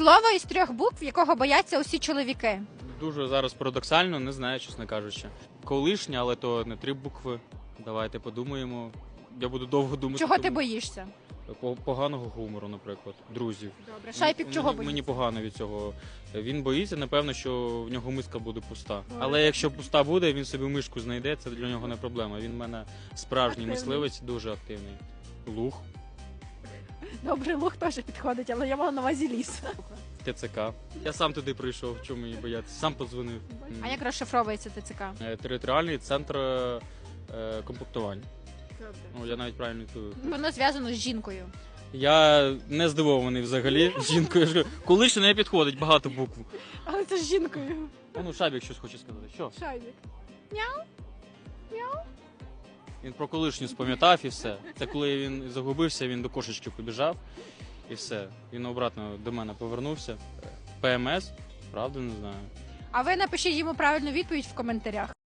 Слово із трьох букв, якого бояться усі чоловіки. Дуже зараз парадоксально, не знаю, чесно кажучи. Колишня, але то не три букви. Давайте подумаємо. Я буду довго думати. Чого ти тому- боїшся? По- Поганого гумору, наприклад, друзів. Добре, Шайпік Мені- чого мені, боїться? мені погано від цього. Він боїться, напевно, що в нього миска буде пуста. Але якщо пуста буде, він собі мишку знайде, це для нього не проблема. Він в мене справжній Активний. мисливець, дуже активний. Луг, Добре, луг теж підходить, але я мала на увазі ліс. ТЦК. Я сам туди прийшов, чому мені боятися? Сам подзвонив. А як розшифровується ТЦК? Е, Територіальний центр е, комплектування. Ну, я навіть правильно відповів. Воно зв'язано з жінкою. Я не здивований взагалі жінкою. Ж кажу, Колишня не підходить, багато букв. Але це з жінкою. А Ну, Шабік щось хоче сказати. Що? Шайбік. Він про колишню спам'ятав і все. Це коли він загубився, він до кошечки побіжав і все. Він обратно до мене повернувся. ПМС, правда, не знаю. А ви напишіть йому правильну відповідь в коментарях.